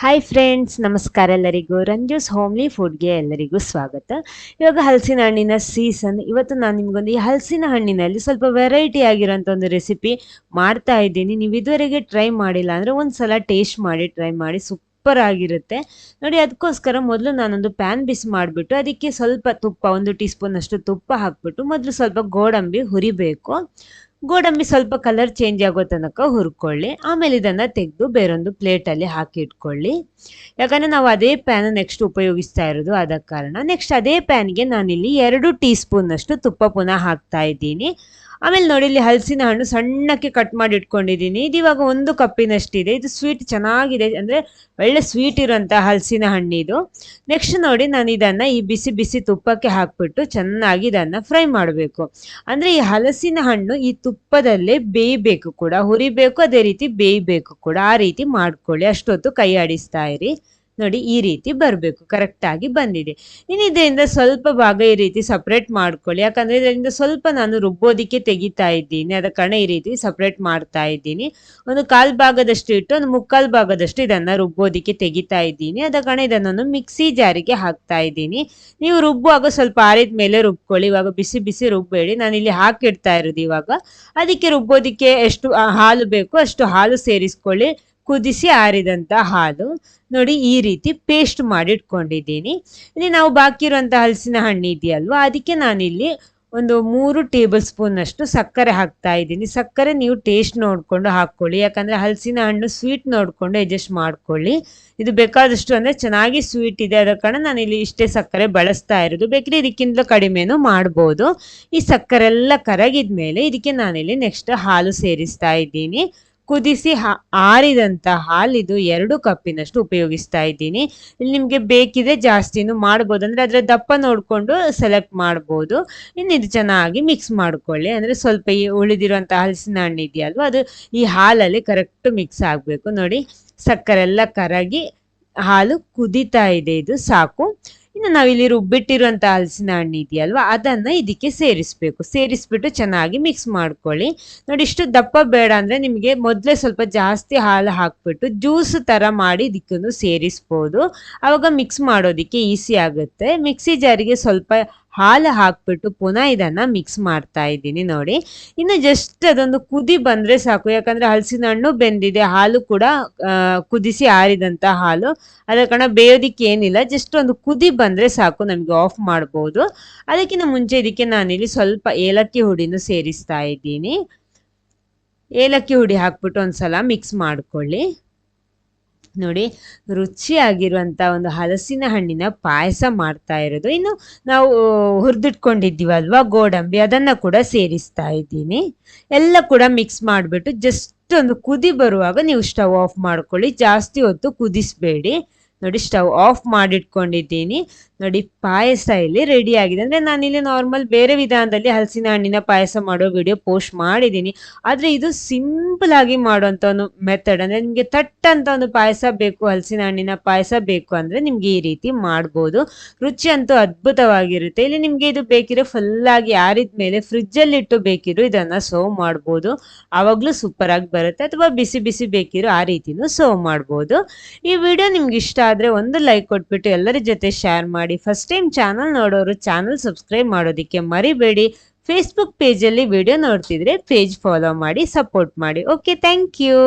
Hi friends ನಮಸ್ಕಾರ ಎಲ್ಲರಿಗೂ. ರಂಜೂಸ್ homely ಫುಡ್ಗೆ ಎಲ್ಲರಿಗೂ ಸ್ವಾಗತ. ಇವಾಗ ಹಲಸಿನ ಹಣ್ಣಿನ ಸೀಸನ್ ಇವತ್ತು ನಾನು ನಿಮಗೊಂದು ಈ ಹಲಸಿನ ಹಣ್ಣಿನಲ್ಲಿ ಸ್ವಲ್ಪ ವೆರೈಟಿ ಆಗಿರೋಂಥ ಒಂದು ರೆಸಿಪಿ ಮಾಡ್ತಾ ಇದ್ದೀನಿ. ನೀವು ಇದುವರೆಗೆ ಟ್ರೈ ಮಾಡಿಲ್ಲ ಅಂದರೆ ಒಂದು ಸಲ ಟೇಸ್ಟ್ ಮಾಡಿ ಟ್ರೈ ಮಾಡಿ. ಸೂಪರ್ ಆಗಿರುತ್ತೆ. ನೋಡಿ, ಅದಕ್ಕೋಸ್ಕರ ಮೊದಲು ನಾನೊಂದು ಪ್ಯಾನ್ ಬಿಸಿ ಮಾಡಿಬಿಟ್ಟು ಅದಕ್ಕೆ ಸ್ವಲ್ಪ ತುಪ್ಪ, ಒಂದು ಟೀ ಸ್ಪೂನ್ ಅಷ್ಟು ತುಪ್ಪ ಹಾಕ್ಬಿಟ್ಟು, ಮೊದಲು ಸ್ವಲ್ಪ ಗೋಡಂಬಿ ಹುರಿಬೇಕು. ಗೋಡಂಬಿ ಸ್ವಲ್ಪ ಕಲರ್ ಚೇಂಜ್ ಆಗೋ ತನಕ ಹುರ್ಕೊಳ್ಳಿ. ಆಮೇಲೆ ಇದನ್ನು ತೆಗೆದು ಬೇರೊಂದು ಪ್ಲೇಟಲ್ಲಿ ಹಾಕಿ ಇಟ್ಕೊಳ್ಳಿ. ಯಾಕಂದರೆ ನಾವು ಅದೇ ಪ್ಯಾನ್ ನೆಕ್ಸ್ಟ್ ಉಪಯೋಗಿಸ್ತಾ ಇರೋದು ಆದ ಕಾರಣ. ನೆಕ್ಸ್ಟ್ ಅದೇ ಪ್ಯಾನ್ಗೆ ನಾನಿಲ್ಲಿ ಎರಡು ಟೀ ಸ್ಪೂನಷ್ಟು ತುಪ್ಪ ಪುನಃ ಹಾಕ್ತಾ ಇದ್ದೀನಿ. ಆಮೇಲೆ ನೋಡಿ ಇಲ್ಲಿ ಹಲಸಿನ ಹಣ್ಣು ಸಣ್ಣಕ್ಕೆ ಕಟ್ ಮಾಡಿ ಇಟ್ಕೊಂಡಿದ್ದೀನಿ. ಇದು ಇವಾಗ ಒಂದು ಕಪ್ಪಿನಷ್ಟಿದೆ. ಇದು ಸ್ವೀಟ್ ಚೆನ್ನಾಗಿದೆ. ಅಂದರೆ ಒಳ್ಳೆ ಸ್ವೀಟ್ ಇರೋಂಥ ಹಲಸಿನ ಹಣ್ಣಿದು. ನೆಕ್ಸ್ಟ್ ನೋಡಿ ನಾನು ಇದನ್ನು ಈ ಬಿಸಿ ಬಿಸಿ ತುಪ್ಪಕ್ಕೆ ಹಾಕ್ಬಿಟ್ಟು ಚೆನ್ನಾಗಿ ಇದನ್ನು ಫ್ರೈ ಮಾಡಬೇಕು. ಅಂದರೆ ಈ ಹಲಸಿನ ಹಣ್ಣು ಈ ತುಪ್ಪದಲ್ಲೇ ಬೇಯಬೇಕು ಕೂಡ. ಹುರಿಬೇಕು, ಅದೇ ರೀತಿ ಬೇಯಬೇಕು ಕೂಡ. ಆ ರೀತಿ ಮಾಡ್ಕೊಳ್ಳಿ. ಅಷ್ಟೊತ್ತು ಕೈ ಆಡಿಸ್ತಾ ಇರಿ. ನೋಡಿ ಈ ರೀತಿ ಬರಬೇಕು ಕರೆಕ್ಟಾಗಿ ಬಂದಿದೆ. ಇನ್ನು ಇದರಿಂದ ಸ್ವಲ್ಪ ಭಾಗ ಈ ರೀತಿ ಸಪ್ರೇಟ್ ಮಾಡ್ಕೊಳ್ಳಿ. ಯಾಕಂದ್ರೆ ಇದರಿಂದ ಸ್ವಲ್ಪ ನಾನು ರುಬ್ಬೋದಿಕ್ಕೆ ತೆಗಿತಾ ಇದ್ದೀನಿ. ಅದ ಕಾರಣ ಈ ರೀತಿ ಸಪ್ರೇಟ್ ಮಾಡ್ತಾ ಇದ್ದೀನಿ. ಒಂದು ಕಾಲ್ ಭಾಗದಷ್ಟು ಇಟ್ಟು, ಒಂದು ಮುಕ್ಕಾಲ್ ಭಾಗದಷ್ಟು ಇದನ್ನ ರುಬ್ಬೋದಿಕ್ಕೆ ತೆಗಿತಾ ಇದ್ದೀನಿ. ಅದ ಕಾರಣ ಇದನ್ನೊಂದು ಮಿಕ್ಸಿ ಜಾರಿಗೆ ಹಾಕ್ತಾ ಇದ್ದೀನಿ. ನೀವು ರುಬ್ಬುವಾಗ ಸ್ವಲ್ಪ ಆರಿದ ಮೇಲೆ ರುಬ್ಕೊಳ್ಳಿ. ಇವಾಗ ಬಿಸಿ ಬಿಸಿ ರುಬ್ಬೇಡಿ. ನಾನು ಇಲ್ಲಿ ಹಾಕಿಡ್ತಾ ಇರೋದು ಇವಾಗ. ಅದಕ್ಕೆ ರುಬ್ಬೋದಿಕ್ಕೆ ಎಷ್ಟು ಹಾಲು ಬೇಕು ಅಷ್ಟು ಹಾಲು ಸೇರಿಸ್ಕೊಳ್ಳಿ. ಕುದಿಸಿ ಆರಿದಂಥ ಹಾಲು ನೋಡಿ ಈ ರೀತಿ ಪೇಸ್ಟ್ ಮಾಡಿ ಇಟ್ಕೊಂಡಿದ್ದೀನಿ ಇಲ್ಲಿ ನಾವು ಬಾಕಿ ಇರುವಂಥ ಹಲಸಿನ ಹಣ್ಣು ಇದೆಯಲ್ವಾ, ಅದಕ್ಕೆ ನಾನಿಲ್ಲಿ ಒಂದು ಮೂರು ಟೇಬಲ್ ಸ್ಪೂನಷ್ಟು ಸಕ್ಕರೆ ಹಾಕ್ತಾ ಇದ್ದೀನಿ. ಸಕ್ಕರೆ ನೀವು ಟೇಸ್ಟ್ ನೋಡಿಕೊಂಡು ಹಾಕ್ಕೊಳ್ಳಿ, ಯಾಕಂದರೆ ಹಲಸಿನ ಹಣ್ಣು ಸ್ವೀಟ್ ನೋಡಿಕೊಂಡು ಅಡ್ಜಸ್ಟ್ ಮಾಡ್ಕೊಳ್ಳಿ. ಇದು ಬೇಕಾದಷ್ಟು ಅಂದರೆ ಚೆನ್ನಾಗಿ ಸ್ವೀಟ್ ಇದೆ, ಅದರ ಕಾರಣ ನಾನು ಇಲ್ಲಿ ಇಷ್ಟೇ ಸಕ್ಕರೆ ಬಳಸ್ತಾ ಇರೋದು. ಬೇಕಿದ್ರೆ ಇದಕ್ಕಿಂತಲೂ ಕಡಿಮೆನೂ ಮಾಡ್ಬೋದು. ಈ ಸಕ್ಕರೆ ಎಲ್ಲ ಕರಗಿದ ಮೇಲೆ ಇದಕ್ಕೆ ನಾನಿಲ್ಲಿ ನೆಕ್ಸ್ಟ್ ಹಾಲು ಸೇರಿಸ್ತಾ ಇದ್ದೀನಿ. ಕುದಿಸಿ ಆರಿದಂಥ ಹಾಲಿದು ಎರಡು ಕಪ್ಪಿನಷ್ಟು ಉಪಯೋಗಿಸ್ತಾ ಇದ್ದೀನಿ. ಇಲ್ಲಿ ನಿಮಗೆ ಬೇಕಿದೆ ಜಾಸ್ತಿನೂ ಮಾಡ್ಬೋದು. ಅಂದರೆ ಅದರ ದಪ್ಪ ನೋಡಿಕೊಂಡು ಸೆಲೆಕ್ಟ್ ಮಾಡ್ಬೋದು. ಇನ್ನು ಇದು ಚೆನ್ನಾಗಿ ಮಿಕ್ಸ್ ಮಾಡ್ಕೊಳ್ಳಿ. ಅಂದರೆ ಸ್ವಲ್ಪ ಈ ಉಳಿದಿರುವಂಥ ಹಲಸಿನ ಹಣ್ಣು ಇದೆಯಲ್ವ, ಅದು ಈ ಹಾಲಲ್ಲಿ ಕರೆಕ್ಟ್ ಮಿಕ್ಸ್ ಆಗಬೇಕು. ನೋಡಿ ಸಕ್ಕರೆ ಎಲ್ಲ ಕರಗಿ ಹಾಲು ಕುದೀತಾ ಇದೆ. ಇದು ಸಾಕು. ಇನ್ನು ನಾವಿಲ್ಲಿ ರುಬ್ಬಿಟ್ಟಿರುವಂಥ ಹಲಸಿನ ಹಣ್ಣು ಇದೆಯಲ್ವ, ಅದನ್ನು ಇದಕ್ಕೆ ಸೇರಿಸಬೇಕು. ಸೇರಿಸ್ಬಿಟ್ಟು ಚೆನ್ನಾಗಿ ಮಿಕ್ಸ್ ಮಾಡ್ಕೊಳ್ಳಿ. ನೋಡಿ ಇಷ್ಟು ದಪ್ಪ ಬೇಡ ಅಂದರೆ ನಿಮಗೆ ಮೊದಲೇ ಸ್ವಲ್ಪ ಜಾಸ್ತಿ ಹಾಲು ಹಾಕ್ಬಿಟ್ಟು ಜ್ಯೂಸ್ ಥರ ಮಾಡಿ ಇದಕ್ಕೂ ಸೇರಿಸ್ಬೋದು. ಆವಾಗ ಮಿಕ್ಸ್ ಮಾಡೋದಕ್ಕೆ ಈಸಿ ಆಗುತ್ತೆ. ಮಿಕ್ಸಿ ಜಾರಿಗೆ ಸ್ವಲ್ಪ ಹಾಲು ಹಾಕ್ಬಿಟ್ಟು ಪುನಃ ಇದನ್ನು ಮಿಕ್ಸ್ ಮಾಡ್ತಾ ಇದ್ದೀನಿ ನೋಡಿ. ಇನ್ನು ಜಸ್ಟ್ ಅದೊಂದು ಕುದಿ ಬಂದರೆ ಸಾಕು, ಯಾಕಂದರೆ ಹಲಸಿನ ಹಣ್ಣು ಬೆಂದಿದೆ, ಹಾಲು ಕೂಡ ಕುದಿಸಿ ಆರಿದಂಥ ಹಾಲು. ಅದ ಕಾರಣ ಬೇಯೋದಿಕ್ಕೆ ಏನಿಲ್ಲ ಜಸ್ಟ್ ಒಂದು ಕುದಿ ಬಂದರೆ ಸಾಕು, ನಮಗೆ ಆಫ್ ಮಾಡ್ಬೋದು. ಅದಕ್ಕಿಂತ ಮುಂಚೆ ಇದಕ್ಕೆ ನಾನಿಲ್ಲಿ ಸ್ವಲ್ಪ ಏಲಕ್ಕಿ ಹುಡಿನೂ ಸೇರಿಸ್ತಾ ಇದ್ದೀನಿ. ಏಲಕ್ಕಿ ಹುಡಿ ಹಾಕ್ಬಿಟ್ಟು ಒಂದ್ಸಲ ಮಿಕ್ಸ್ ಮಾಡ್ಕೊಳ್ಳಿ. ನೋಡಿ ರುಚಿಯಾಗಿರುವಂಥ ಒಂದು ಹಲಸಿನ ಹಣ್ಣಿನ ಪಾಯಸ ಮಾಡ್ತಾ ಇರೋದು. ಇನ್ನು ನಾವು ಹುರಿದಿಟ್ಕೊಂಡಿದ್ದೀವಲ್ವ ಗೋಡಂಬಿ, ಅದನ್ನು ಕೂಡ ಸೇರಿಸ್ತಾ ಇದ್ದೀನಿ. ಎಲ್ಲ ಕೂಡ ಮಿಕ್ಸ್ ಮಾಡಿಬಿಟ್ಟು ಜಸ್ಟ್ ಒಂದು ಕುದಿ ಬರುವಾಗ ನೀವು ಸ್ಟವ್ ಆಫ್ ಮಾಡ್ಕೊಳ್ಳಿ. ಜಾಸ್ತಿ ಹೊತ್ತು ಕುದಿಸ್ಬೇಡಿ. ನೋಡಿ ಸ್ಟವ್ ಆಫ್ ಮಾಡಿಟ್ಕೊಂಡಿದ್ದೀನಿ. ನೋಡಿ ಪಾಯಸ ಇಲ್ಲಿ ರೆಡಿ ಆಗಿದೆ. ಅಂದರೆ ನಾನಿಲ್ಲಿ ನಾರ್ಮಲ್ ಬೇರೆ ವಿಧಾನದಲ್ಲಿ ಹಲಸಿನ ಹಣ್ಣಿನ ಪಾಯಸ ಮಾಡೋ ವಿಡಿಯೋ ಪೋಸ್ಟ್ ಮಾಡಿದ್ದೀನಿ. ಆದರೆ ಇದು ಸಿಂಪಲ್ ಆಗಿ ಮಾಡುವಂಥ ಒಂದು ಮೆಥಡ್ ಅಂದರೆ ನಿಮಗೆ ತಟ್ ಅಂತ ಒಂದು ಪಾಯಸ ಬೇಕು, ಹಲಸಿನ ಹಣ್ಣಿನ ಪಾಯಸ ಬೇಕು ಅಂದರೆ ನಿಮಗೆ ಈ ರೀತಿ ಮಾಡ್ಬೋದು. ರುಚಿ ಅಂತೂ ಅದ್ಭುತವಾಗಿರುತ್ತೆ. ಇಲ್ಲಿ ನಿಮಗೆ ಇದು ಬೇಕಿರೋ ಫುಲ್ಲಾಗಿ ಆರಿದ ಮೇಲೆ ಫ್ರಿಜ್ಜಲ್ಲಿ ಇಟ್ಟು ಬೇಕಿರೋ ಇದನ್ನು ಸರ್ವ್ ಮಾಡ್ಬೋದು. ಆವಾಗಲೂ ಸೂಪರಾಗಿ ಬರುತ್ತೆ. ಅಥವಾ ಬಿಸಿ ಬಿಸಿ ಬೇಕಿರೋ ಆ ರೀತಿನೂ ಸರ್ವ್ ಮಾಡ್ಬೋದು. ಈ ವಿಡಿಯೋ ನಿಮ್ಗೆ ಇಷ್ಟ ಆದರೆ ಒಂದು ಲೈಕ್ ಕೊಟ್ಬಿಟ್ಟು ಎಲ್ಲರ ಜೊತೆ ಶೇರ್ ಮಾಡಿ. ಫಸ್ಟ್ ಟೈಮ್ ಚಾನಲ್ ನೋಡೋರು ಚಾನಲ್ ಸಬ್ಸ್ಕ್ರೈಬ್ ಮಾಡೋದಕ್ಕೆ ಮರಿಬೇಡಿ. ಫೇಸ್ಬುಕ್ ಪೇಜಲ್ಲಿ ವಿಡಿಯೋ ನೋಡ್ತಿದ್ರೆ ಪೇಜ್ ಫಾಲೋ ಮಾಡಿ ಸಪೋರ್ಟ್ ಮಾಡಿ. Okay thank you